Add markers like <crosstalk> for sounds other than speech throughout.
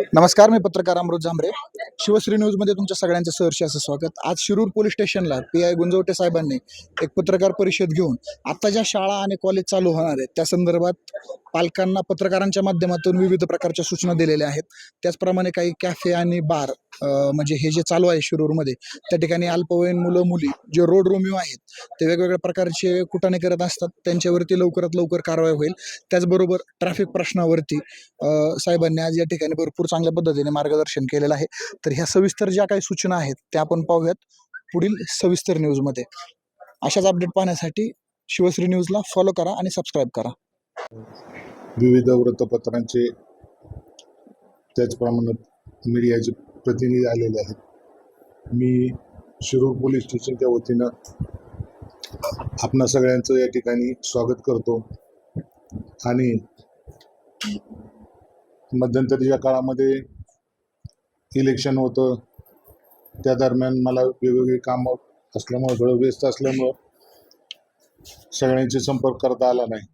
नमस्कार मी पत्रकार अमृत झांबरे. शिवश्री न्यूजमध्ये तुमच्या सगळ्यांचं सहर्ष असं स्वागत. आज शिरूर पोलीस स्टेशनला पी आय गुंजवटे साहेबांनी एक पत्रकार परिषद घेऊन आता ज्या शाळा आणि कॉलेज चालू होणार आहेत त्या संदर्भात पालकांना पत्रकारांच्या माध्यमातून विविध प्रकारच्या सूचना दिलेल्या आहेत. त्याचप्रमाणे काही कॅफे आणि बार म्हणजे हे जे चालू आहे शिरूरमध्ये त्या ठिकाणी अल्पवयीन मुलं मुली जे रोड रोमिओ आहेत ते वेगवेगळ्या प्रकारचे कुटाणे करत असतात. त्यांच्यावरती लवकरात लवकर कारवाई होईल. त्याचबरोबर ट्रॅफिक प्रश्नावरती साहेबांनी आज या ठिकाणी भरपूर चांगल्या पद्धतीने मार्गदर्शन केलेलं आहे. तर ह्या सविस्तर ज्या काही सूचना आहेत त्या आपण पाहूयात पुढील सविस्तर न्यूजमध्ये. अशाच अपडेट पाहण्यासाठी शिवश्री न्यूजला फॉलो करा आणि सबस्क्राईब करा. विविध वृत्तपत्रांचे त्याचप्रमाणे मीडियाचे प्रतिनिधी आलेले आहेत. मी शिरूर पोलीस स्टेशनच्या वतीनं आपणा सगळ्यांचं या ठिकाणी स्वागत करतो. आणि मध्यंतरीच्या काळामध्ये इलेक्शन होतं. त्या दरम्यान मला वेगवेगळी कामं असल्यामुळं थोडं व्यस्त असल्यामुळं सगळ्यांशी संपर्क करता आला नाही.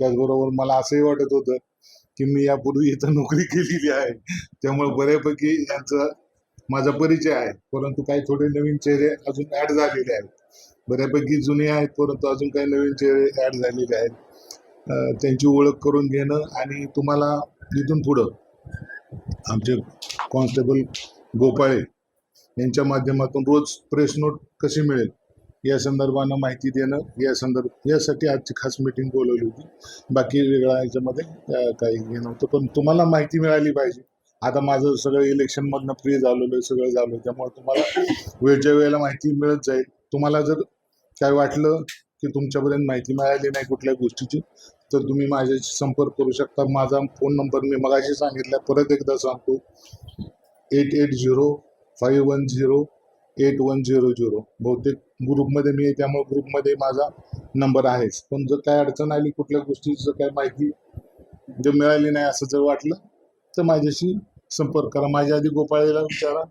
त्याचबरोबर मला असंही वाटत होतं की मी यापूर्वी इथं नोकरी केलेली आहे. त्यामुळे बऱ्यापैकी यांचा माझा परिचय आहे. परंतु काही थोडे नवीन चेहरे अजून ॲड झालेले आहेत. बऱ्यापैकी जुने आहेत परंतु अजून काही नवीन चेहरे ॲड झालेले आहेत. त्यांची ओळख करून घेणं आणि तुम्हाला इथून पुढं आमचे कॉन्स्टेबल गोपाळे यांच्या माध्यमातून रोज प्रेस नोट कशी मिळेल? या संदर्भानं माहिती देणं या संदर्भ यासाठी आजची खास मीटिंग बोलवली होती. बाकी वेगळा याच्यामध्ये काही हे नव्हतं. पण तुम्हाला माहिती मिळाली पाहिजे. आता माझं सगळं इलेक्शनमधनं फ्री झालेलं आहे सगळं झालं आहे. त्यामुळे तुम्हाला वेळच्या वेळेला माहिती मिळत जाईल. तुम्हाला जर काय वाटलं की तुमच्यापर्यंत माहिती मिळाली नाही कुठल्या गोष्टीची तर तुम्ही माझ्याशी संपर्क करू शकता. माझा फोन नंबर मी मगाशी सांगितला परत एकदा सांगतो. Eight eight zero five one zero eight one zero zero. बहुतेक ग्रुपमध्ये मी आहे त्यामुळे ग्रुपमध्ये माझा नंबर आहेच. पण जर काय अडचण आली कुठल्या गोष्टीचं जर काय माहिती जर मिळाली नाही असं जर वाटलं तर माझ्याशी संपर्क करा. माझ्या आधी गोपाळीला विचारा.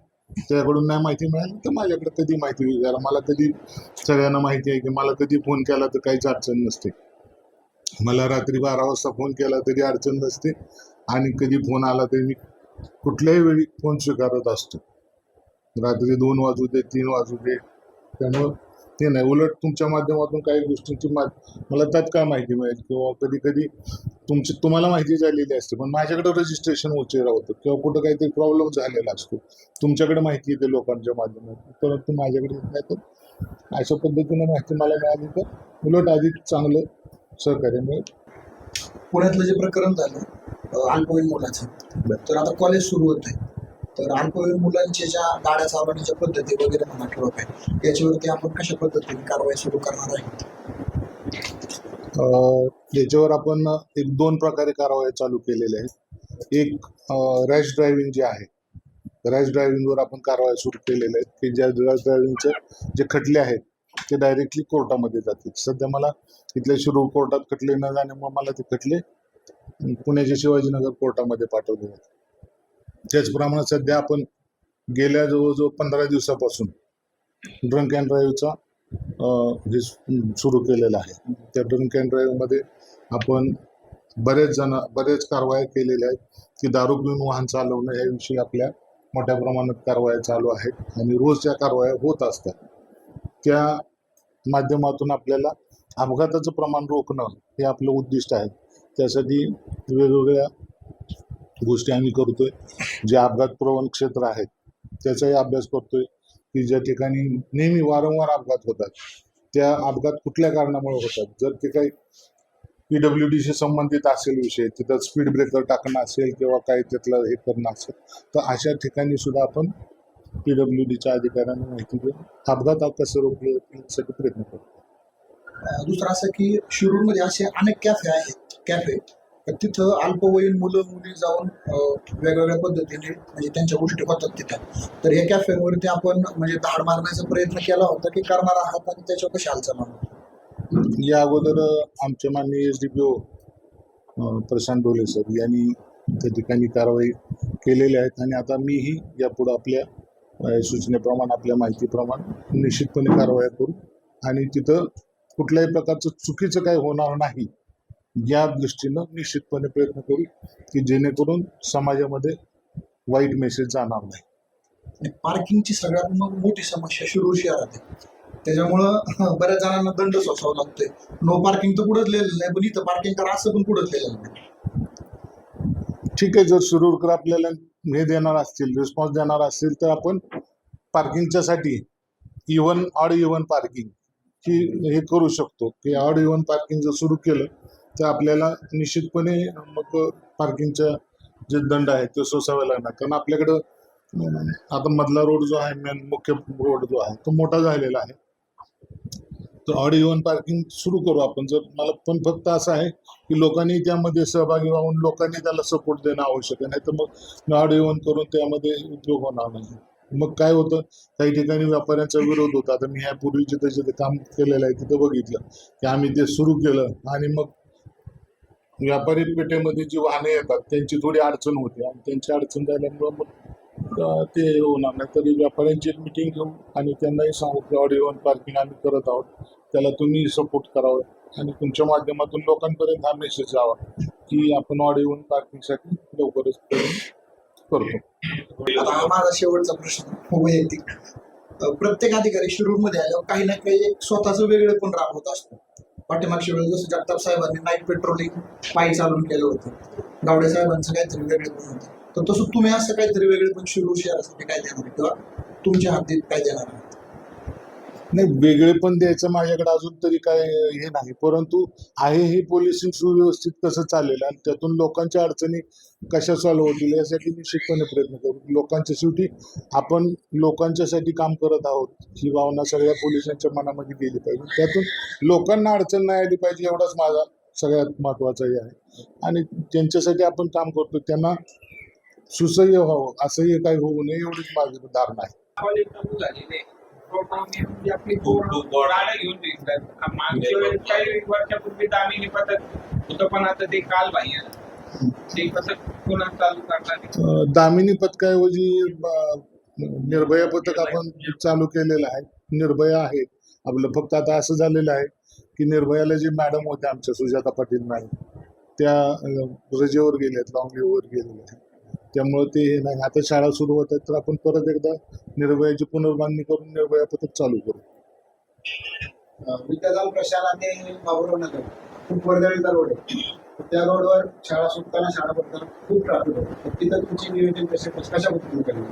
त्याकडून नाही माहिती मिळाली तर माझ्याकडे कधी माहिती विचारा. मला कधी सगळ्यांना माहिती आहे की मला कधी फोन केला तर काहीच अडचण नसते. मला रात्री बारा वाजता फोन केला तरी अडचण नसते. आणि कधी फोन आला तरी मी कुठल्याही वेळी फोन स्वीकारत असतो. रात्री दोन वाजू दे तीन वाजू दे. त्यामुळं ते नाही. उलट तुमच्या माध्यमातून काही गोष्टींची मा मला तात्काळ माहिती मिळेल किंवा कधी कधी तुमची तुम्हाला माहिती झालेली असते पण माझ्याकडे रजिस्ट्रेशन उशिरा होतं किंवा कुठं काहीतरी प्रॉब्लेम झालेला असतो. तुमच्याकडे माहिती येते लोकांच्या माध्यमातून. परंतु माझ्याकडे येत नाही तर अशा पद्धतीने माहिती मला मिळाली तर उलट अधिक चांगलं सहकार्य मिळेल. पुण्यातलं जे प्रकरण झालं अल्पवयीन मुलाचं तर आता कॉलेज सुरू होत आहे तर अल्पवयीन मुलांच्या ज्या गाड्या चालवण्याच्या पद्धती वगैरे म्हणा किंवा काय याच्यावरती आपण कशा पद्धतीने कारवाई सुरू करणार आहे? याच्यावर आपण एक दोन प्रकारे कारवाई चालू केलेल्या आहेत. एक रॅश ड्रायव्हिंग जे आहे रॅश ड्रायव्हिंगवर आपण कारवाई सुरू केलेल्या आहेत. की ज्या रॅश ड्रायव्हिंगचे जे खटले आहेत ते डायरेक्टली कोर्टामध्ये जातील. सध्या मला इथल्या शिरूर कोर्टात खटले न जाण्यामुळे मला ते खटले. पुण्याच्या शिवाजीनगर कोर्टामध्ये पाठवले जाते त्याचप्रमाणे सध्या आपण गेल्या जवळजवळ पंधरा दिवसापासून ड्रंक अँड ड्राईव्हचा हे सुरू केलेला आहे. त्या ड्रंक अँड ड्राईव्हमध्ये आपण बरेच जण बरेच कारवाया केलेल्या आहेत की दारू पिऊन वाहन चालवणं याविषयी आपल्या मोठ्या प्रमाणात कारवाया चालू आहेत. आणि रोज त्या कारवाया होत असतात. त्या माध्यमातून आपल्याला अपघाताचं प्रमाण रोखणं हे आपलं उद्दिष्ट आहे. त्यासाठी वेगवेगळ्या गोष्टी आम्ही करतोय. जे अपघात प्रवण क्षेत्र आहेत त्याचाही अभ्यास करतोय की ज्या ठिकाणी नेहमी वारंवार अपघात होतात त्या अपघात कुठल्या कारणामुळे होतात? जर ते काही पी डब्ल्यू डीशी संबंधित असेल विषय तिथं स्पीड ब्रेकर टाकणं असेल किंवा काही त्यातलं हे करणं असेल तर अशा ठिकाणी सुद्धा आपण पी डब्ल्यू डीच्या अधिकाऱ्यांना माहिती देऊन अपघात कसं रोखले यासाठी प्रयत्न करतो दुसरं असं की शिरूरमध्ये असे अनेक कॅफे आहेत कॅफे. तिथं अल्पवयीन मुलं मुली जाऊन वेगवेगळ्या पद्धतीने म्हणजे त्यांच्या गोष्टी होतात तिथं. तर या कॅफेवरती आपण म्हणजे धाड मारण्याचा प्रयत्न केला होता की करणार आहात आणि त्याच्यावर कशी हालचाल होणार? या अगोदर आमचे माननीय S D P O Prashant Dole sir यांनी त्या ठिकाणी कारवाई केलेल्या आहेत आणि आता मीही यापुढं आपल्या सूचनेप्रमाणे आपल्या माहितीप्रमाणे निश्चितपणे कारवाया करू. आणि तिथं कुठल्याही प्रकारचं चुकीचं काही होणार नाही या दृष्टीनं निश्चितपणे प्रयत्न करू की जेणेकरून समाजामध्ये वाईट मेसेज जाणार नाही. पार्किंगची सगळ्यात मोठी समस्या शिरूर शहरात आहे. त्याच्यामुळं <laughs> बऱ्याच जणांना दंड सोसावा लागतोय. नो पार्किंग तर कुठंच लिहिलेलं नाही पण इथं पार्किंग करा असं पण कुठंच लिहिलेलं नाही. ठीक आहे जर सुरूरकर आपल्याला हे देणार असतील रिस्पॉन्स देणार असतील तर आपण पार्किंगच्यासाठी इवन ऑड इव्हन पार्किंग ही हे करू शकतो. की ऑड इव्हन पार्किंग जर सुरू केलं तर आपल्याला निश्चितपणे मग पार्किंगच्या जे दंड आहेत ते सोसावे लागणार. कारण आपल्याकडं आता मधला रोड जो आहे मेन मुख्य रोड जो आहे तो मोठा झालेला आहे. तर ऑड इव्हन पार्किंग सुरू करू आपण. जर मला पण फक्त असं आहे की लोकांनी त्यामध्ये सहभागी व्हावून लोकांनी त्याला सपोर्ट देणं आवश्यक आहे. नाही तर मग ऑड इव्हन करून त्यामध्ये उद्योग होणार नाही. मग काय होतं? काही ठिकाणी व्यापाऱ्यांचा विरोध होता. आता मी यापूर्वी जिथे जिथे काम केलेलं आहे तिथं बघितलं की आम्ही ते सुरू केलं आणि मग व्यापारी पेठेमध्ये जी वाहने येतात त्यांची थोडी अडचण होते आणि त्यांची अडचण झाल्यामुळं मग ते होणार नाही तरी व्यापाऱ्यांची मिटिंग घेऊ आणि त्यांनाही सांगू की ऑड इव्हन पार्किंग आम्ही करत आहोत. त्याला तुम्ही सपोर्ट करावं. आणि तुमच्या माध्यमातून लोकांपर्यंत हा मेसेज यावा की आपण ऑड इव्हन पार्किंगसाठी लवकरच करतो. आता माझा शेवटचा प्रश्न वैयक्तिक. प्रत्येक अधिकारी शोरूममध्ये आल्यावर काही ना काही एक स्वतःचं वेगळे पण राबवत असतो. पाठीमागच्या वेळेस जसं जगताप साहेबांनी नाईट पेट्रोलिंग पायी चालून केलं होतं. गावडे साहेबांचं काहीतरी वेगळे पण होतं. तर तसं तुम्ही असं काहीतरी वेगळे पण शिरूर शहरासाठी काय देणार किंवा तुमच्या हातीत काय देणार आहात? नाही वेगळे पण द्यायचं माझ्याकडे अजून तरी काय हे नाही. परंतु आहे हे पोलिसिंग सुव्यवस्थित कसं चालेल आणि त्यातून लोकांच्या अडचणी कशा सॉल्व्ह होतील यासाठी निश्चितपणे प्रयत्न करू. लोकांच्या शेवटी आपण लोकांच्यासाठी काम करत आहोत ही भावना सगळ्या पोलिसांच्या मनामध्ये गेली पाहिजे. त्यातून लोकांना अडचण नाही आली पाहिजे एवढाच माझा सगळ्यात महत्वाचाही आहे. आणि त्यांच्यासाठी आपण काम करतो. त्यांना सुसह्य व्हावं असंही काही होऊ नये एवढीच माझी धारणा आहे. दामिनी पथकाऐवजी निर्भया पथक आपण चालू केलेलं आहे. निर्भया आहे. आपलं फक्त आता असं झालेलं आहे की निर्भयाला जे मॅडम होत्या आमच्या सुजाता पाटील मॅडम त्या रजेवर गेल्यात लॉंग लिव्हवर गेलेल्या आहेत. त्यामुळे ते हे नाही. आता शाळा सुरू होत आहेत तर आपण परत एकदा निर्भयाची पुनर्बांधणी करून निर्भया पथक चालू करू. खूप वर्दळीचा रोड आहे त्या रोडवर शाळा सुटताना शाळा खूप ट्रॅफिक होतं. तर तिथं तुमची नियोजन कशा कशा पद्धतीने केलं?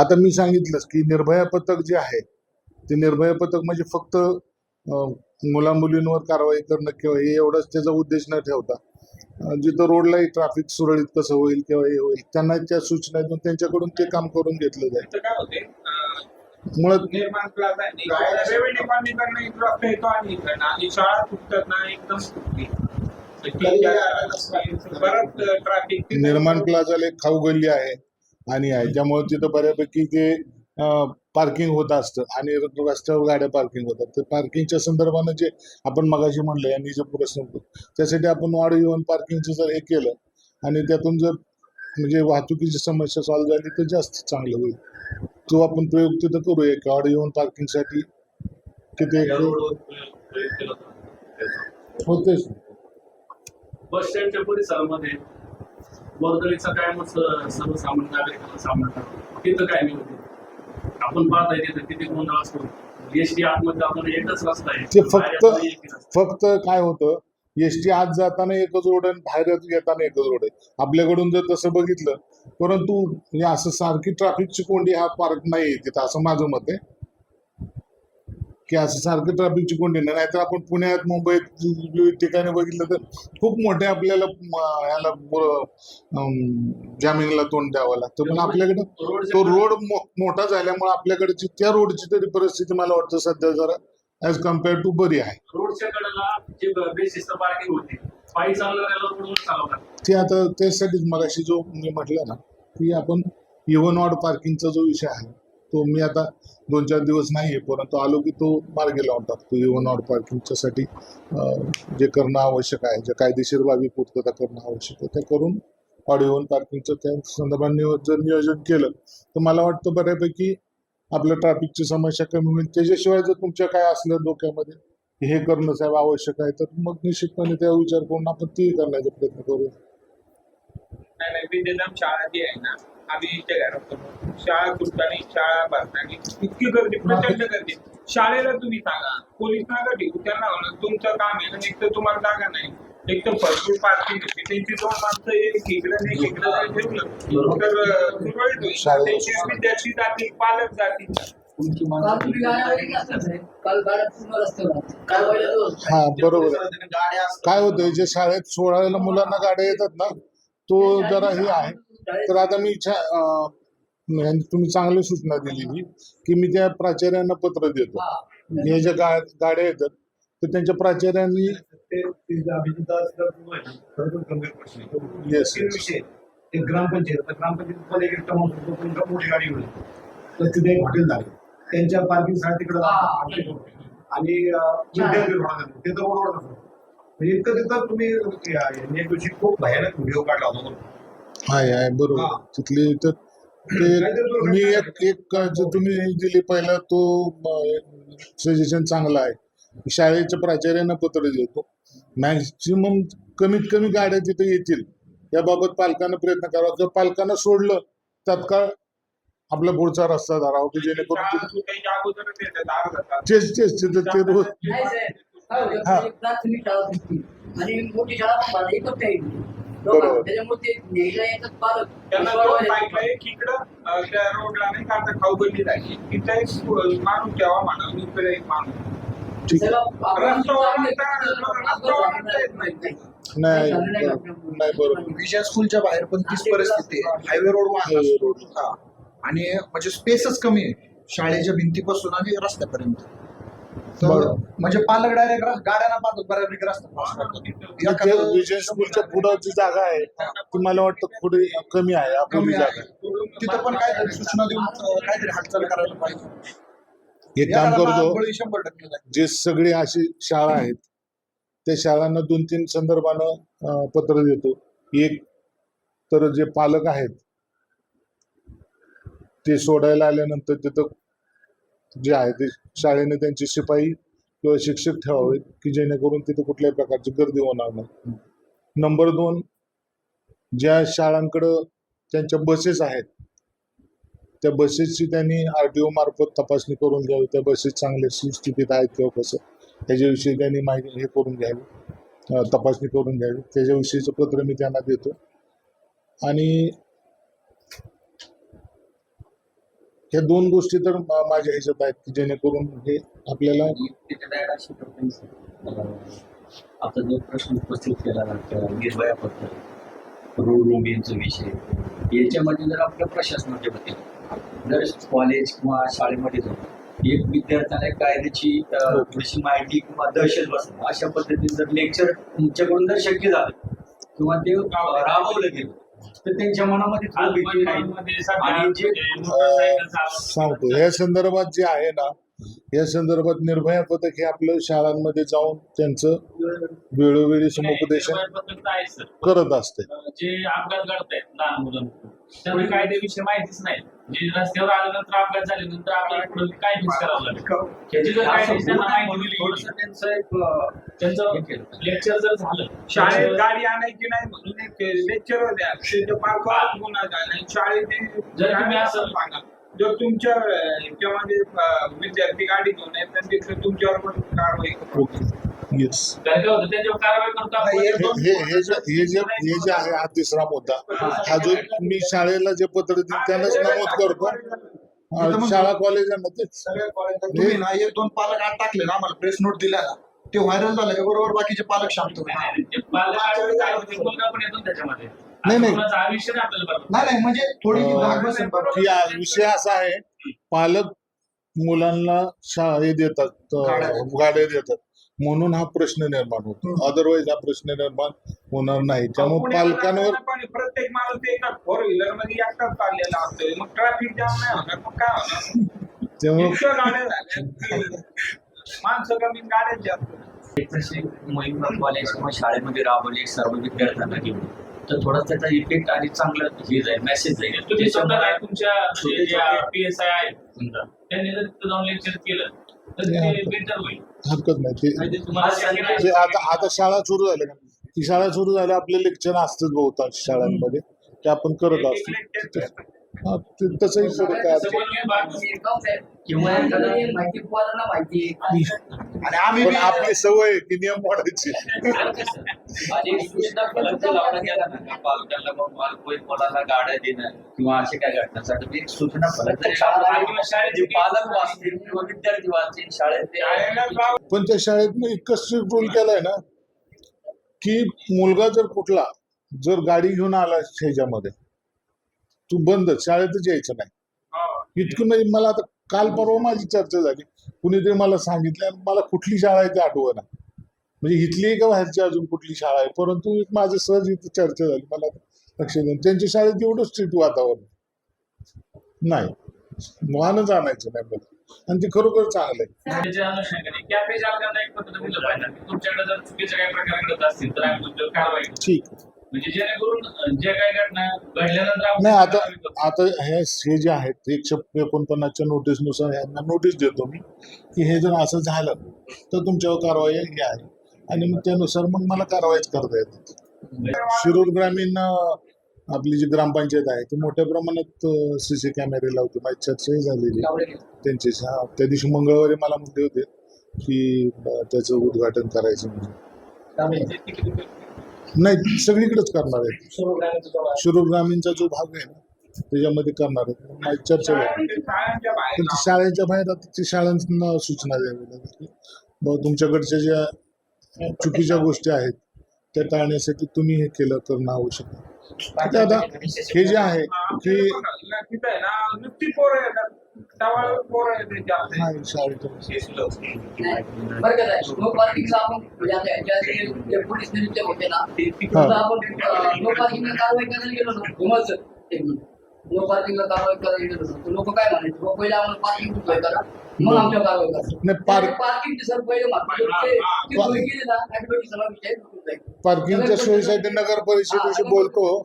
आता मी सांगितलंच की निर्भया पथक जे आहे ते निर्भया पथक म्हणजे फक्त मुला मुलींवर कारवाई करणं किंवा हे एवढाच त्याचा उद्देश न ठेवता जिथं रोडलाही ट्रॅफिक सुरळीत कसं होईल किंवा हे होईल त्यांना त्या सूचना देऊन त्यांच्याकडून ते काम करून घेतलं जाईल. मुळात निर्माण प्लाझा रेव्हेन्यू कॉलनीकडनं एक रस्ता येतो आणि इकडनं. आणि शाळा सुटतात ना एकदम सुटली तर ती त्या- परत ट्रॅफिक निर्माण प्लाझाला एक खाऊ गल्ली आहे आणि आहे. त्यामुळे तिथं बऱ्यापैकी ते पार्किंग होत असतं आणि रस्त्यावर गाड्या पार्किंग होतात. तर पार्किंगच्या संदर्भानं जे आपण मगाशी म्हणलं यांनी जे प्रश्न होतो त्यासाठी आपण वाढ येऊन पार्किंगचं जर हे केलं आणि त्यातून जर म्हणजे वाहतुकीची समस्या सॉल्व्ह झाली तर जास्त चांगलं होईल. तो आपण प्रयोग तिथं करूया की ऑड येऊन पार्किंगसाठी तिथे एक होतेच बस स्टँडच्या परिसरामध्ये वर्दळीचा काय मग सर्वसामान्य नागरिकांना सामना तिथं काय नाही आपण पाहताय तिथं किती गोंधळ असतो. एस टी आतमध्ये आपण एकच रस्ता आहे. ते फक्त-. फक्त काय होतं एस टी आत जाताना एकच रोड आहे आणि बाहेर येताना एकच रोड आहे. आपल्याकडून जर तसं बघितलं परंतु असं सारखी ट्रॅफिकची कोंडी हा पार्क नाही तिथं असं माझं मत आहे. की असं सारखं ट्रॅफिकची कोंडी नाही नाहीतर आपण पुण्यात मुंबईत ठिकाणी बघितलं तर खूप मोठे आपल्याला ह्याला जामिनला तोंड द्यावं लागतं. पण आपल्याकडं तो रोड मोठा झाल्यामुळे आपल्याकडची त्या रोडची तरी परिस्थिती मला वाटतं सध्या जरा ॲज कंपेअर टू बरी आहे. रोडच्या कडेला ते आता त्यासाठीच मगाशी जो मी म्हटलं ना की आपण इव्हन ऑड पार्किंगचा जो विषय आहे तो मी आता दोन चार दिवस नाही आहे परंतु आलो की तो मार्गी लावून टाकतो इव्हन ऑड पार्किंगच्यासाठी जे करणं आवश्यक आहे ज्या कायदेशीर बाबी पूर्तता करणं आवश्यक आहे ते करून ऑड इव्हन पार्किंगचं त्या संदर्भात जर नियोजन केलं तर मला वाटतं बऱ्यापैकी आपल्या ट्रॅफिकची समस्या कमी होईल. त्याच्याशिवाय जर तुमच्या काय असलं डोक्यामध्ये हे करणं साहेब आवश्यक आहे तर मग निश्चितपणे त्या विचार करून आपण ते करण्याचा प्रयत्न करू. नाही नाही शाळा जी आहे ना. आम्ही इथे घरात करतो. शाळा सुटताना शाळा भरताना इतकी गर्दी प्रचंड गर्दी. शाळेला तुम्ही सांगा पोलीस नका ठेवू त्यांना तुमचं काम आहे ना एक तर तुम्हाला जागा नाही. एक तर भरपूर पार्किंग होती त्यांची दोन माणसं एक इकडं नाही इकडं नाही ठेवलं तर सुरळीत होईल. विद्यार्थी जातील पालक जातील. हा बरोबर. काय होतंय जे शाळेत सोडायला मुलांना गाड्या येतात ना तो जरा हे आहे. तर आता मी इच्छा म्हणजे तुम्ही चांगली सूचना दिली ही की मी त्या प्राचार्यांना पत्र देतो हा. ज्या गा गाड्या येतात तर त्यांच्या प्राचार्यांनी ते- ते जे अभिजितदासला जो आहे ना, खरोखर गंभीर प्रश्न आहे. तो Yes, तीन yes. विषय आहेत. एक ग्रामपंचायत ग्रामपंचायत मोठी गाडी होती तर तिथे एक हॉटेल झालं त्यांच्या पार्किंगसाठी तिकडे. आणि. ते तर. म्हणजे इतकं तिथं तुम्ही खूप भयानक व्हिडिओ काढला होता. आहे आहे. बरोबर. तिथली तर ते मी एक एक जो तुम्ही दिली पहिला तो सजेशन चांगला आहे. शाळेच्या प्राचार्यांना पत्र देतो. मॅक्सिमम कमीत कमी गाड्या तिथे येतील. याबाबत पालकांना प्रयत्न करावा जर पालकांना सोडलं तात्काळ आपला पुढचा रस्ता धरावा. की जेणेकरून. तेच तेच तिथं ते रोज हा. बरोबर. त्याच्यामुळे ते न्यायला येतात पालक. त्यांना दोन इकडं अं, त्या रोडला नाही का आता खाऊगल्ली झाली. तिथं एक माणूस ठेवा म्हणा इकडे एक माणूस. ठीक आहे. नाही. नाही बरोबर. विजय स्कूलच्या बाहेर पण तीच परिस्थिती आहे. Highway road Highway road. हा आणि म्हणजे स्पेसच कमी आहे. शाळेच्या भिंतीपासून आणि रस्त्यापर्यंत. तर. म्हणजे पालक डायरेक्ट गाड्यांना पाहतो बऱ्यापैकी रस्ता विजय स्कूलच्या पुढं जी जागा आहे. ती मला वाटतं थोडी कमी आहे कमी जागा तिथं पण काहीतरी सूचना देऊन काहीतरी हालचाल करायला पाहिजे. एक काम करतो. जे सगळी अशी शाळा आहेत त्या शाळांना दोन तीन संदर्भानं पत्र देतो. एक तर जे पालक आहेत ते सोडायला आल्यानंतर तिथं जे आहे ते शाळेने त्यांचे शिपाई किंवा शिक्षक ठेवावे की जेणेकरून तिथे कुठल्याही प्रकारची गर्दी होणार नाही. नंबर दोन ज्या शाळांकडं त्यांच्या बसेस आहेत त्या बसेसची त्यांनी आर टी ओ मार्फत तपासणी करून घ्यावी. त्या बसेस चांगल्या सुस्थितीत आहेत किंवा कसं त्याच्याविषयी त्यांनी माहिती हे करून घ्यावी. तपासणी करून घ्यावी. त्याच्याविषयीचं पत्र मी त्यांना देतो. आणि ह्या दोन गोष्टी तर माझ्या ह्याच्यात आहेत की जेणेकरून हे आपल्याला म्हणजे आता जो प्रश्न उपस्थित केला निर्भयाबद्दल रोड रोमिंगचा विषय याच्यामध्ये जर आपल्या प्रशासनाच्या वतीने जर कॉलेज किंवा शाळेमध्ये जाऊन एक विद्यार्थ्याला कायद्याची थोडीशी माहिती किंवा दहशत बसणं अशा पद्धतीने जर लेक्चर तुमच्याकडून जर शक्य झालं किंवा ते राबवलं गेलं तर त्यांच्या मनामध्ये भीती राहील आणि जे. सांगतो या संदर्भात जे आहे ना या संदर्भात निर्भया पथक हे आपल्या शाळांमध्ये जाऊन त्यांचं वेळोवेळी समुपदेशन करत असते. जे अपघात घडतायत लहान मुलांकडून त्यांना कायद्याविषयी माहितीच नाही. जे रस्त्यावर आल्यानंतर अपघात झाल्यानंतर आपल्याला पुढे काय फेस करावं लागेल त्याची जर कायद्याची त्यांना माहिती दिली. थोडंसं त्यांचं एक अं, त्यांचं केलं. लेक्चर जर झालं शाळेत गाडी आणायची नाही म्हणून एक लेक्चर द्या. त्याच्या पालकावर गुन्हा झाला. शाळेत जर तुम्ही असं- सांगा जर तुमच्या ह्याच्यामध्ये विद्यार्थी गाडी घेऊन येत तर तिथं तुमच्यावर पण कारवाई करू. येस त्यांच्यावर कारवाई करतो हे जे हे जे हे. जे आहे हा तिसरा मुद्दा. हा जो मी शाळेला जे पत्र दिले त्यालाच नमूद करतो. शाळा कॉलेजांना तेच सगळ्या तुम्ही ना एक दोन पालक आत टाकले ना आम्हाला प्रेस नोट दिला ना. ते व्हायरल झालं का? बरोबर बाकीचे पालक शांत होते. नाही, ते आयुष्य आपल्याला बरोबर. म्हणजे थोडी अं, धाक बसेल. बरोबर. की हा विषय असा आहे पालक मुलांना शा हे देतात गाड्या अं, देतात. गाड्या देतात. म्हणून हा प्रश्न निर्माण होतो. अदरवाईज हा प्रश्न निर्माण होणार नाही. त्यामुळे पुण्याला पालकांवर जाताना पण प्रत्येक माणूस एका फोर व्हीलरमध्ये एकटाच चाललेला असतोय मग ट्रॅफिक जाम नाही होणार. मग काय होणार? त्यामुळे इतक्या गाड्या झाल्या. की माणसं कमी गाड्याच जास्त. एक तशी मोहीम कॉलेज किंवा शाळेमध्ये राबवली सर्व विद्यार्थ्यांना घेऊन. तर थोडा त्याचा इफेक्ट आणि चांगलं हे जाईल मेसेज जाईल. तुम्ही स्वतः तुमच्या पी एस आय आहेत समजा. त्यांनी जर तिथं जाऊन लेक्चर केलं तर ते बेटर होईल. हरकत नाही. ते म्हणजे ते आता आता शाळा सुरू झाल्या का ती शाळा सुरू झाल्या आपले लेक्चर असतंच बहुतांश शाळांमध्ये. की आपण करत असतो. ते तसंही. आणि आम्ही आपली सवय आहे की नियम मोडायचे. पालकांना गाड्या देणं किंवा असे काय सूचना शाळेत जे पालक वाचतील किंवा विद्यार्थी वाचतील शाळेत ते शाळेला जाऊ पण त्या शाळेतनं इतकं स्ट्रिक्ट रूल केलाय ना की मुलगा जर कुठला जर गाडी घेऊन आला ह्याच्यामध्ये तू बंद शाळेतच यायचं नाही. हो. इतकं म्हणजे मला आता काल परवा माझी चर्चा झाली. कुणीतरी मला सांगितलं मला कुठली शाळा आहे ते आठवना म्हणजे इथली का बाहेरची अजून कुठली शाळा आहे? परंतु एक माझं सहज इथं चर्चा झाली मला लक्ष देऊन त्यांच्या शाळेत एवढं स्ट्रिक्ट वातावरण नाही. वाहनच आणायचं नाही मला. आणि ते खरोखर चांगलं आहे. ठीक आहे. म्हणजे जेणेकरून अं, जे काही घटना घडल्यानंतर आपण नाही आता. आता हे हे जे आहेत एकशे एकोणपन्नासच्या नोटीसनुसार यांना नोटीस देतो मी की हे जर असं झालं तर तुमच्यावर कारवाई ही आहे. आणि मग त्यानुसार मग मला कारवाईच करता येते. शिरूर ग्रामीण आपली जी ग्रामपंचायत आहे ती मोठ्या प्रमाणात सी सी कॅमेरे लावते. माझी चर्चाही झालेली त्यांच्याशी हा त्या दिवशी मंगळवारी मला म्हणले होते की त्याचं उद्घाटन करायचं म्हणजे नाही सगळीकडेच करणार आहे. शिरूर ग्रामीणचा जो भाग आहे ना त्याच्यामध्ये करणार आहे. चर्चा त्यांची पण ती शाळेच्या बाहेर आता ती शाळांना सूचना द्यावी लागेल. की तुमच्याकडच्या ज्या चुकीच्या गोष्टी आहेत त्या टाळण्यासाठी तुम्ही हे केलं तर आवश्यक आहे. आता आता हे जे आहे की नुसती पोरं येते जास्त. बरं का साहेब, नो पार्किंगचा आपण म्हणजे आता ज्या पोलीस निरीक्षक होते ना तिथं आपण नो पार्किंगला कारवाई करायला गेलो ना? विमल सर एक मिनिट नो पार्किंगला कारवाई करायला गेलो ना लोक काय म्हणायचे? "बुवा, पहिले आम्हाला पार्किंग सोय करा मग आमच्या कारवाई करा. नाही पार्क पार्किंग सर पहिले मागचे ते- ते सोय केली ना ऍडव्हर्टीज सगळा विषय सुटून जाईल. पार्किंगच्या सोयीसाठी नगर परिषदेशी बोलतो.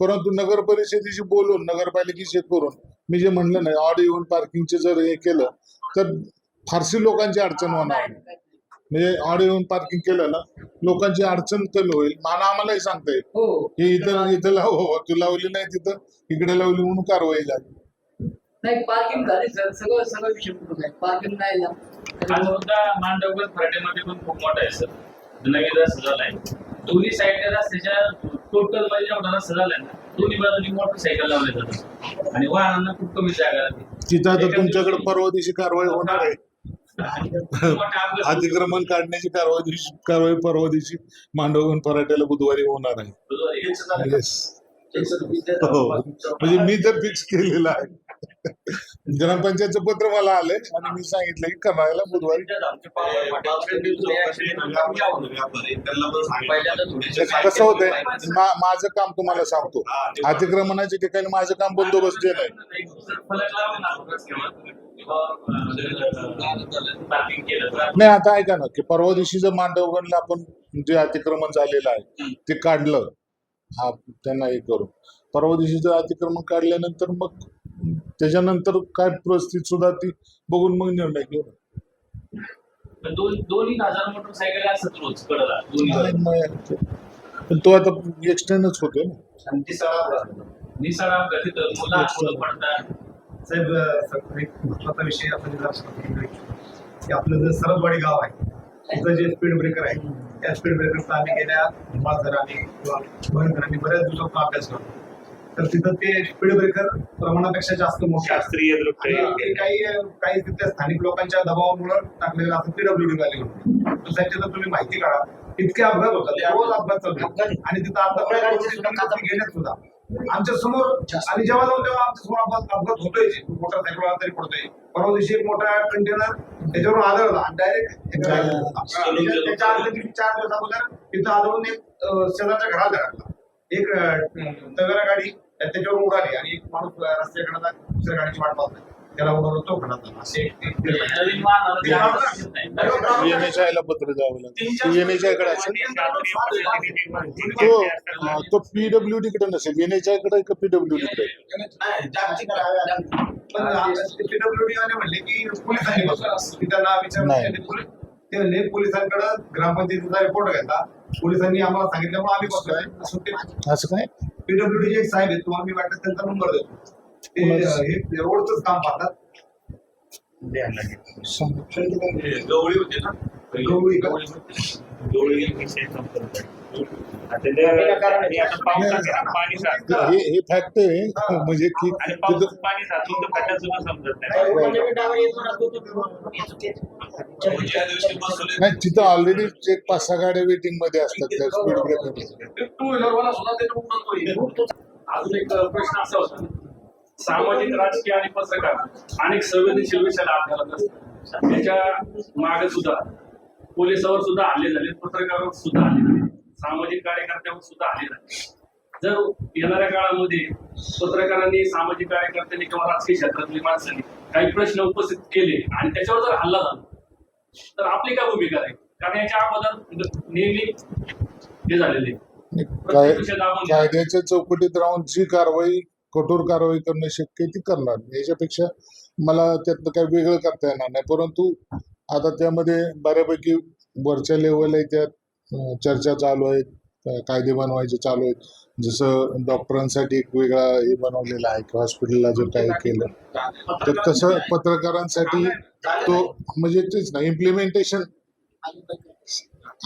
परंतु नगर परिषदेशी बोलून नगरपालिकेशी करून मी जे म्हणलं नाही ऑड येऊन पार्किंगचे जर हे केलं तर फारशी लोकांची अडचण होणार नाही. म्हणजे ऑड येऊन पार्किंग केलं ना लोकांची अडचण कमी होईल. मला आम्हालाही सांगता येईल. हो. हे इथं इथं लाव हो, तू लावली नाही तिथं इकडे लावली म्हणून कारवाई झाली. नाही पार्किंग झाली सगळं सगळं विषय पार्किंग नाही ना हा मुद्दा मांडवगड फराट्यामध्ये पण खूप मोठा आहे सर. नवीन रस्ता झालाय. दोन्ही साईडच्या रस्त्याच्या टोटलमध्ये जेवढा रस्ता झालाय ना दोन्ही बाजूनी मोटरसायकल लावले जातात. आणि वाहनांना खूप कमी जागा तिथं आता तुमच्याकडे परवा दिवशी कारवाई होणार आहे. <laughs> अतिक्रमण काढण्याची कारवाई दिवशी कारवाई परवा दिवशी मांडवगण फराट्याला बुधवारी होणार आहे. येस हो. म्हणजे मी तर फिक्स केलेलं आहे. ग्रामपंचायतचं पत्र मला आलंय आणि मी सांगितलं की करायला बुधवारी. कसं होतंय? माझं काम तुम्हाला सांगतो. अतिक्रमणाच्या ठिकाणी माझं काम बंदोबस्त देणं आहे नाही आता ऐका ना की परवा दिवशी जर मांडवगणला आपण जे अतिक्रमण झालेलं आहे ते काढलं. हा त्यांना हे करून. परवा दिवशी जर अतिक्रमण काढल्यानंतर मग त्याच्यानंतर काय परिस्थिती सुद्धा ती बघून मग निर्णय घेऊ. दोन्ही हजार मोटरसायकल रोज कडला दोन्ही पण तो आता एक्सटेंडच होतोय ना. निसळा गतीत मुलं मुलं पडतात. साहेब एक महत्त्वाचा विषय आपण की आपलं जे सरदवाडी गाव आहे तिथं जे स्पीड ब्रेकर आहे त्या स्पीड ब्रेकरचा आम्ही गेल्या धर्माधरांनी किंवा भयंकरांनी बऱ्याच दिवसापासून अभ्यास करतो तर तिथं ते स्पीड ब्रेकर प्रमाणापेक्षा जास्त मोठे शास्त्रीय काही काही तिथल्या स्थानिक लोकांच्या दबावामुळे टाकलेलं असं पीडब्ल्यूडी वाले होते. तर त्याची जर तुम्ही माहिती काढा इतके अपघात होतात. रोज अपघात चालतात आणि तिथं अपघात गेल्यात सुद्धा. आमच्यासमोर आणि जेव्हा जाऊन तेव्हा आमच्यासमोर अपघात अपघात होतोय मोटरसायकल तरी पडतोय. परवा दिवशी एक मोठा कंटेनर त्याच्यावरून आदळला आणि डायरेक्ट चार दिवस अगोदर तिथं आदळून एक शेजारच्या घरात धडकला एक अं, तवेरा गाडी त्याच्यावर उडाली आणि एक माणूस रस्त्याकडे दुसऱ्या गाडीची वाट पाहतोय त्याला उडवलं तो घरात आला. असे एक- एक- नवीन वाहनाला ते आवश्यक नाही. एनएचआय ला पत्र द्यावं लागेल. एनएचआयकडे असेल. तो तो पीडब्ल्यू डी कडे नसेल. एनएचआयकडे का पीडब्ल्यू डी कडे? पण पीडब्ल्यूडी वाले म्हणले की पोलिसांनी विचारलं पोलीस- ते म्हणले पोलिसांकडे ग्रामपंचायतीचा रिपोर्ट घेतला पोलिसांनी आम्हाला सांगितलं मग आम्ही बसलोय. असं काय? पीडब्ल्यूडीचे एक साहेब आहेत. तुम्हाला मी वाटतं त्यांचा नंबर देतो. ते हे रोडच काम पाहतात. सांग. गवळी होते ना? गवळी का? गवळी विषय संपर्क आता त्या- आणि आता पावसाचं पाणी साचतं हे हे फॅक्ट आहे. म्हणजे की आणि तिथं पाणी साचून तर खड्ड्यात सुद्धा समजत नाही. ज्या दिवशी बसवले. नाही तिथं ऑलरेडी एक पाच सहा गाड्या वेटिंगमध्ये असतात त्या स्पीड ब्रेकर टू व्हीलरवाला सुद्धा ते उठतो अजून एक प्रश्न असा होता. सामाजिक राजकीय आणि पत्रकार अनेक संवेदनशील विषयाला आपल्याला नसतात त्याच्यामागे सुद्धा पोलिसावर सुद्धा हल्ले झाले पत्रकारावर सुद्धा हल्ले झाले सामाजिक कार्यकर्त्यावर सुद्धा हल्ले झाले. जर येणाऱ्या काळामध्ये पत्रकारांनी सामाजिक कार्यकर्त्यांनी किंवा राजकीय क्षेत्रातली माणसांनी काही प्रश्न उपस्थित केले आणि त्याच्यावर जर हल्ला झाला तर आपली काय भूमिका आहे कारण याच्या अगोदर नेहमी हे झालेले. कायद्याच्या चौकटीत राहून जी कारवाई कठोर कारवाई करणे शक्य ती करणार. याच्यापेक्षा मला त्यातलं काही वेगळं करता येणार नाही. परंतु आता त्यामध्ये बऱ्यापैकी वरच्या लेवलला त्यात चर्चा चालू आहेत कायदे बनवायचे चालू आहेत. जसं डॉक्टरांसाठी एक वेगळा हे बनवलेला आहे की हॉस्पिटलला जर काही केलं तर तसं पत्रकारांसाठी तो म्हणजे तेच ना इम्प्लिमेंटेशन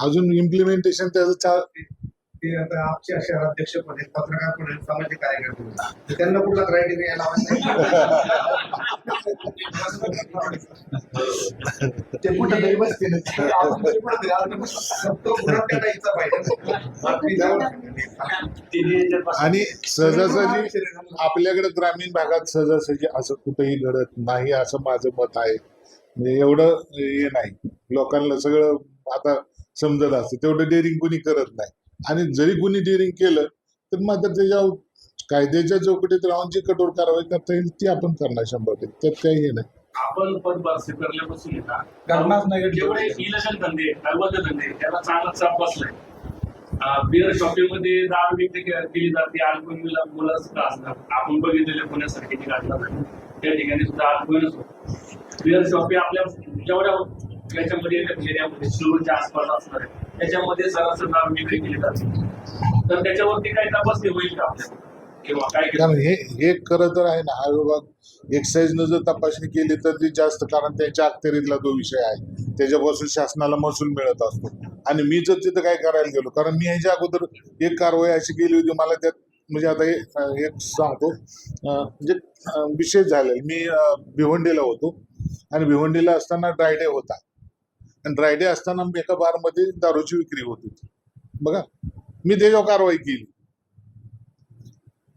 अजून इम्प्लिमेंटेशन त्याचं ते आता आमचे शहराध्यक्ष पण आहेत पत्रकार पण आहेत सामाजिक कार्यकर्ते आहेत. त्यांना कुठला क्रायटेरिया ते कुठं तरी बसतील आणि सहजासहजी आपल्याकडे ग्रामीण भागात सहजासहजी असं कुठेही घडत नाही असं माझं मत आहे. म्हणजे एवढं हे नाही. लोकांना सगळं आता समजत असतं. तेवढं डेअरिंग कुणी करत नाही. आणि जरी कुणी डेअरिंग केलं तर मात्र त्याच्या कायद्याच्या चौकटीत राहून जी कठोर कारवाई करता येईल ती आपण करणार शंभर टक्के. त्यात काही हे नाही. आपण पदभार स्वीकारल्यापासून येतात करणार नाही. जेवढे इलेक्शन धंदे अवैध धंदे त्याला चांगला चाप बसलाय. बिअर शॉपिंगमध्ये दारू विक्री के- केली जाते अल्कोहोल मुलं मुलं सुद्धा असतात. आपण बघितलेल्या पुण्यासारखी घटना झाली त्या ठिकाणी सुद्धा अल्कोहोलच होतं. बिअर शॉपिंग आपल्या जेवढ्या याच्यामध्ये एरियामध्ये शिरूरच्या आसपास असणार आहे. त्याच्यामध्ये सरासर नाव विक्री केली जाते तर त्याच्यावरती काही तपास होईल का आपल्या कारण हे हे खरं तर आहे ना हा विभाग एक्साईजनं जर तपासणी केली तर ती जास्त कारण त्यांच्या अखत्यारीतला तो विषय आहे. त्याच्यापासून शासनाला महसूल मिळत असतो. आणि मी जर तिथं काय करायला गेलो कारण मी ह्याच्या अगोदर एक कारवाई अशी केली होती मला त्यात म्हणजे आता हे एक सांगतो. म्हणजे अं, विशेष झालेला. मी भिवंडीला होतो. आणि भिवंडीला असताना ड्रायडे होता. आणि ड्रायडे असताना एका बारमध्ये दारूची विक्री होत. होती बघा मी त्याच्यावर कारवाई केली.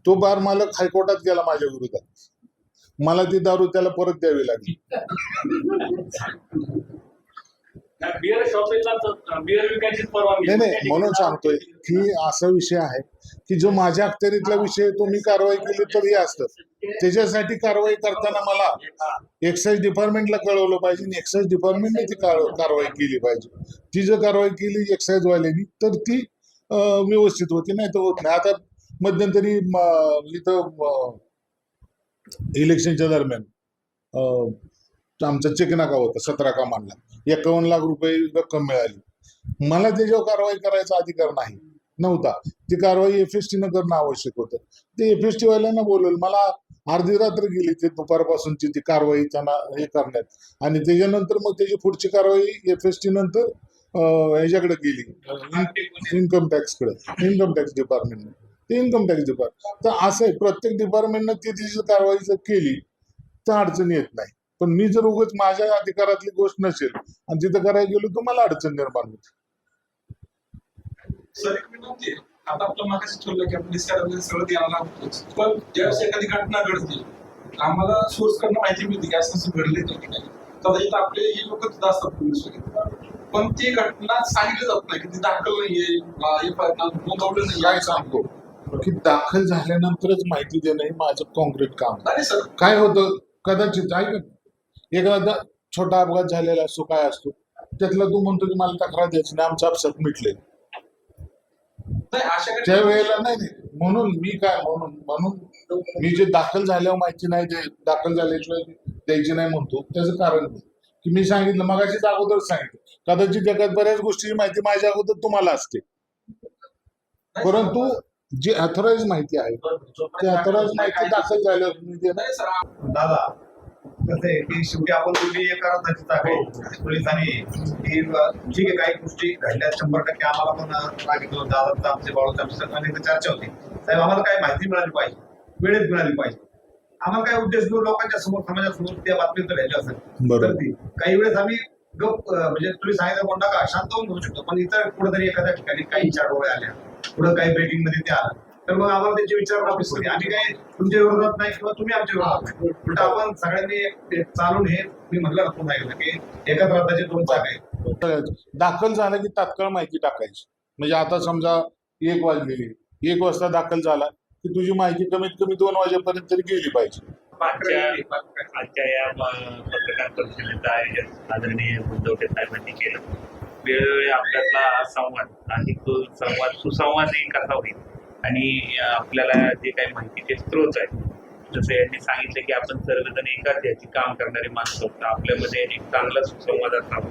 तो बार मालक हायकोर्टात गेला माझ्या विरोधात. मला ती दारू त्याला परत द्यावी लागली. बिअर शॉपिंगला बिअर विकायची परवानगी नाही नाही म्हणून सांगतोय की असा विषय आहे की जो माझ्या अखत्यारीतला विषय तो मी कारवाई केली तरी असतं. त्याच्यासाठी कारवाई करताना मला एक्साईज डिपार्टमेंटला कळवलं पाहिजे आणि एक्साईज डिपार्टमेंटने ती कार- कारवाई केली पाहिजे. ती जर कारवाई केली एक्साईज वाल्यांनी तर ती व्यवस्थित होती. नाही तर होत नाही. आता मध्यंतरी म- इथं इलेक्शनच्या दरम्यान आमचा चेक नाका होता सतरा कामांना. एकावन्न लाख रुपये रक्कम मिळाली. मला त्याच्यावर कारवाई करायचा अधिकार नाही नव्हता. ती कारवाई एफ एस टीनं करणं आवश्यक होतं. ते एफ एस टी वाल्यांना बोलवलं. मला अर्धी रात्र गेली ते दुपारपासूनची ती कारवाई त्यांना हे करण्यात. आणि त्याच्यानंतर मग त्याची पुढची कारवाई एफ एस टी नंतर ह्याच्याकडे गेली. इन्कम टॅक्सकडे इन्कम टॅक्स डिपार्टमेंटने. ते इन्कम टॅक्स डिपार्टमेंट तर असं आहे प्रत्येक डिपार्टमेंटनं ती तिची कारवाई जर केली तर अडचण येत नाही. पण मी जर उगाच माझ्या अधिकारातली गोष्ट नसेल आणि तिथं करायला गेलो तर मला अडचण निर्माण होते. सर एक विनंती. आता आपलं मागाशी ठरलं की आपण निसर्गामध्ये सगळं द्यायला लागतोच. पण ज्यावेळेस एखादी घटना घडते आम्हाला सोर्स करणं माहिती मिळते की असं घडले कदाचित आपले हे लोक सुद्धा असतात पोलीस वगैरे पण ती घटना सांगितली जात नाही की ती दाखल नाहीये काय नाही सांगतो? की दाखल झाल्यानंतरच माहिती देणं हे माझं कॉन्क्रीट काम. नाही सर. काय होतं? कदाचित ऐक. एखादा छोटा अपघात झालेला असतो काय असतो त्यातला तू म्हणतो की मला तक्रार द्यायची नाही आमचा अपसात मिटले. त्या वेळेला नाही नाही. म्हणून मी काय म्हणून म्हणून मी जे दाखल झाल्यावर माहिती नाही दाखल झाल्याशिवाय द्यायची नाही म्हणतो त्याचं कारण की मी सांगितलं मगाशीच अगोदर सांगितलं. कदाचित एखाद बऱ्याच गोष्टीची माहिती माझ्या अगोदर तुम्हाला असते. परंतु जी अथॉराइज माहिती आहे ते अथॉराइज माहिती दाखल झाल्यावर दादा कसं आहे की शेवटी आपण दोन्ही एका आहे. पोलिसांनी की ठीक आहे काही गोष्टी घडल्या शंभर टक्के आम्हाला पण सांगितलं दादा आमचे बाळू आमच्या सर्वांनी इथं चर्चा होती. साहेब आम्हाला काय माहिती मिळाली पाहिजे. वेळेत मिळाली पाहिजे. आम्हाला काय उद्देश घेऊन लोकांच्या समोर समाजासमोर त्या बातमीचं व्हॅल्यू असेल. तर ती काही वेळेस आम्ही गप म्हणजे तुम्ही सांगितलं कोण नका शांत होऊन घेऊ शकतो. पण इतर कुठेतरी एखाद्या ठिकाणी काही चारोळे आल्या. पुढे काही ब्रेकिंगमध्ये ते आलं तर मग आम्हाला त्याची विचार वापस करू आम्ही काय तुमच्या विरोधात नाही किंवा तुम्ही आमच्या विरोधात नाही. उलट आपण सगळ्यांनी चालून हे मी म्हटलं ना पुन्हा एकदा की एकाच रथाचे दोन चाक आहेत. दाखल झालं की तात्काळ माहिती टाकायची. म्हणजे आता समजा एक वाजलेली एक वाजता दाखल झाला की तुझी माहिती कमीत कमी दोन वाजेपर्यंत तरी गेली पाहिजे. आजच्या या पत्रकार परिषदेचं आयोजन आदरणीय उद्धव साहेबांनी केलं. वेळोवेळी आपल्यातला संवाद आणि तो संवाद सुसंवादही कसा होईल? आणि आपल्याला जे काही माहितीचे स्रोत आहेत जसं यांनी सांगितलं की आपण सर्वजण एकाच याची काम करणारी माणसं होतं आपल्यामध्ये एक चांगला सुसंवाद असावा.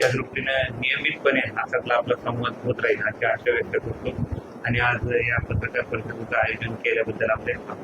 त्या दृष्टीनं नियमितपणे असातला आपला संवाद होत राहील अशी आशा व्यक्त करतो. आणि आज या पत्रकार परिषदेचं आयोजन केल्याबद्दल आपले आभार.